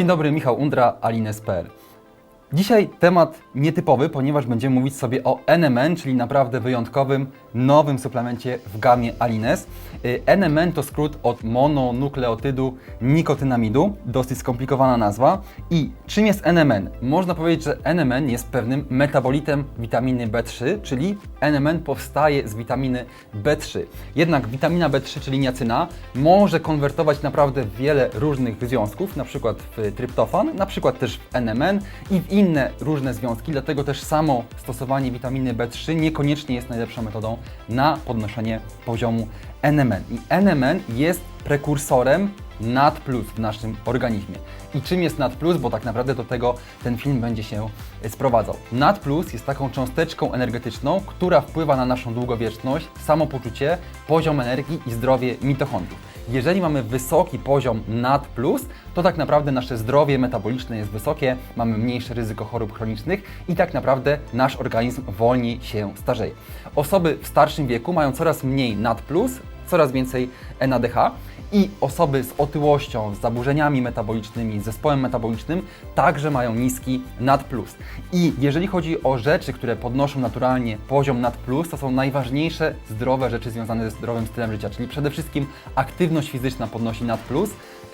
Dzień dobry, Michał Undra, Alines.pl. Dzisiaj temat nietypowy, ponieważ będziemy mówić sobie o NMN, czyli naprawdę wyjątkowym, nowym suplemencie w gamie Alines. Y, NMN to skrót od mononukleotydu nikotynamidu, dosyć skomplikowana nazwa. I czym jest NMN? Można powiedzieć, że NMN jest pewnym metabolitem witaminy B3, czyli NMN powstaje z witaminy B3. Jednak witamina B3, czyli niacyna, może konwertować naprawdę wiele różnych związków, na przykład w tryptofan, na przykład też w NMN i w inne różne związki, dlatego też samo stosowanie witaminy B3 niekoniecznie jest najlepszą metodą na podnoszenie poziomu NMN. I NMN jest prekursorem NAD+, w naszym organizmie. I czym jest NAD+, bo tak naprawdę do tego ten film będzie się sprowadzał. NAD+, jest taką cząsteczką energetyczną, która wpływa na naszą długowieczność, samopoczucie, poziom energii i zdrowie mitochondriów. Jeżeli mamy wysoki poziom NAD+, to tak naprawdę nasze zdrowie metaboliczne jest wysokie, mamy mniejsze ryzyko chorób chronicznych i tak naprawdę nasz organizm wolniej się starzeje. Osoby w starszym wieku mają coraz mniej NAD+, coraz więcej NADH i osoby z otyłością, z zaburzeniami metabolicznymi, z zespołem metabolicznym także mają niski NAD+. I jeżeli chodzi o rzeczy, które podnoszą naturalnie poziom NAD+, to są najważniejsze zdrowe rzeczy związane ze zdrowym stylem życia, czyli przede wszystkim aktywność fizyczna podnosi NAD+,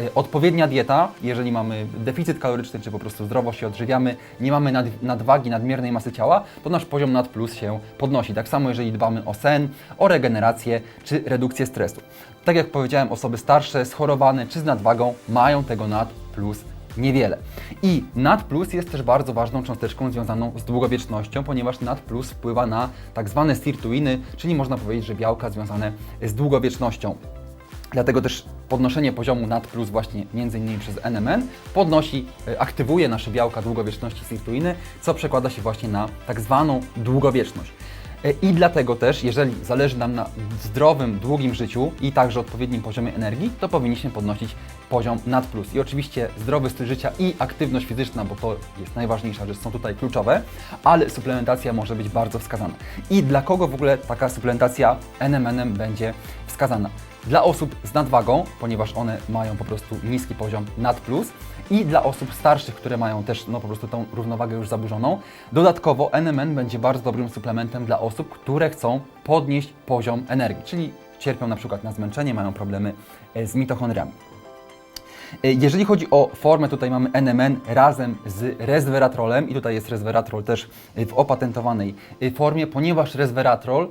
y, odpowiednia dieta, jeżeli mamy deficyt kaloryczny, czy po prostu zdrowo się odżywiamy, nie mamy nad, nadwagi, nadmiernej masy ciała, to nasz poziom NAD+, się podnosi. Tak samo jeżeli dbamy o sen, o regenerację, czy redukcję stresu. Tak jak powiedziałem, osoby starsze, schorowane, czy z nadwagą mają tego NAD+, niewiele. I NAD plus jest też bardzo ważną cząsteczką związaną z długowiecznością, ponieważ NAD plus wpływa na tak zwane sirtuiny, czyli można powiedzieć, że białka związane z długowiecznością. Dlatego też podnoszenie poziomu NAD plus właśnie między innymi przez NMN podnosi, e, aktywuje nasze białka długowieczności sirtuiny, co przekłada się właśnie na tak zwaną długowieczność. E, I dlatego też, jeżeli zależy nam na zdrowym, długim życiu i także odpowiednim poziomie energii, to powinniśmy podnosić poziom NAD+. I oczywiście zdrowy styl życia i aktywność fizyczna, bo to jest najważniejsza rzecz, są tutaj kluczowe, ale suplementacja może być bardzo wskazana. I dla kogo w ogóle taka suplementacja NMN będzie wskazana? Dla osób z nadwagą, ponieważ one mają po prostu niski poziom NAD+, i dla osób starszych, które mają też no, po prostu tą równowagę już zaburzoną. Dodatkowo NMN będzie bardzo dobrym suplementem dla osób, które chcą podnieść poziom energii, czyli cierpią na przykład na zmęczenie, mają problemy e, z mitochondriami. E, Jeżeli chodzi o formę, tutaj mamy NMN razem z resveratrolem i tutaj jest resveratrol też w opatentowanej e, formie, ponieważ resveratrol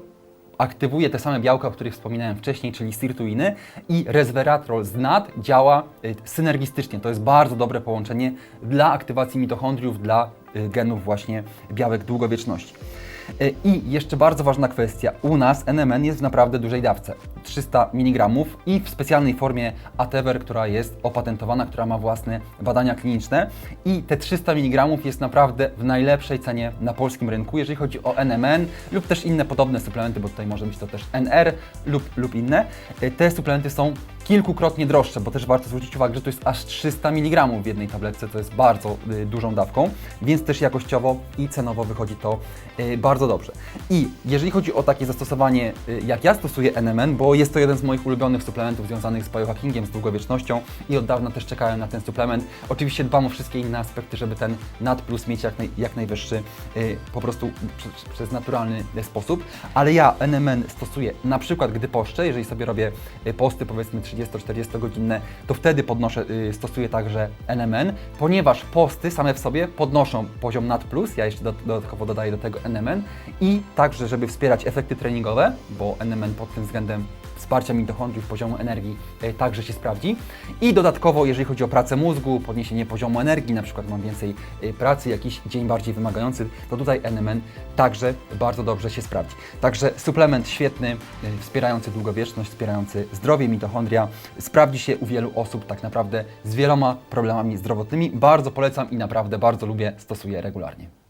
aktywuje te same białka, o których wspominałem wcześniej, czyli sirtuiny i resveratrol z NAD działa y, synergistycznie. To jest bardzo dobre połączenie dla aktywacji mitochondriów, dla y, genów właśnie białek długowieczności. Y, I jeszcze bardzo ważna kwestia. U nas NMN jest w naprawdę dużej dawce. 300 mg i w specjalnej formie Atever, która jest opatentowana, która ma własne badania kliniczne. I te 300 mg jest naprawdę w najlepszej cenie na polskim rynku, jeżeli chodzi o NMN lub też inne podobne suplementy, bo tutaj może być to też NR lub, lub inne. Y, Te suplementy są kilkukrotnie droższe, bo też warto zwrócić uwagę, że to jest aż 300 mg w jednej tabletce, to jest bardzo y, dużą dawką, więc też jakościowo i cenowo wychodzi to y, bardzo dobrze. I jeżeli chodzi o takie zastosowanie, y, jak ja stosuję NMN, bo jest to jeden z moich ulubionych suplementów związanych z biohackingiem, z długowiecznością i od dawna też czekałem na ten suplement. Oczywiście dbam o wszystkie inne aspekty, żeby ten NAD plus mieć jak, naj, jak najwyższy y, po prostu przez, przez naturalny sposób, ale ja NMN stosuję na przykład, gdy poszczę, jeżeli sobie robię y, posty powiedzmy 30-40 godzinne, to wtedy podnoszę, y, stosuję także NMN, ponieważ posty same w sobie podnoszą poziom NAD+, ja jeszcze do, dodatkowo dodaję do tego NMN i także, żeby wspierać efekty treningowe, bo NMN pod tym względem wsparcia mitochondriów, poziomu energii e, także się sprawdzi. I dodatkowo, jeżeli chodzi o pracę mózgu, podniesienie poziomu energii, na przykład mam więcej e, pracy, jakiś dzień bardziej wymagający, to tutaj NMN także bardzo dobrze się sprawdzi. Także suplement świetny, e, wspierający długowieczność, wspierający zdrowie mitochondria, sprawdzi się u wielu osób tak naprawdę z wieloma problemami zdrowotnymi. Bardzo polecam i naprawdę bardzo lubię, stosuję regularnie.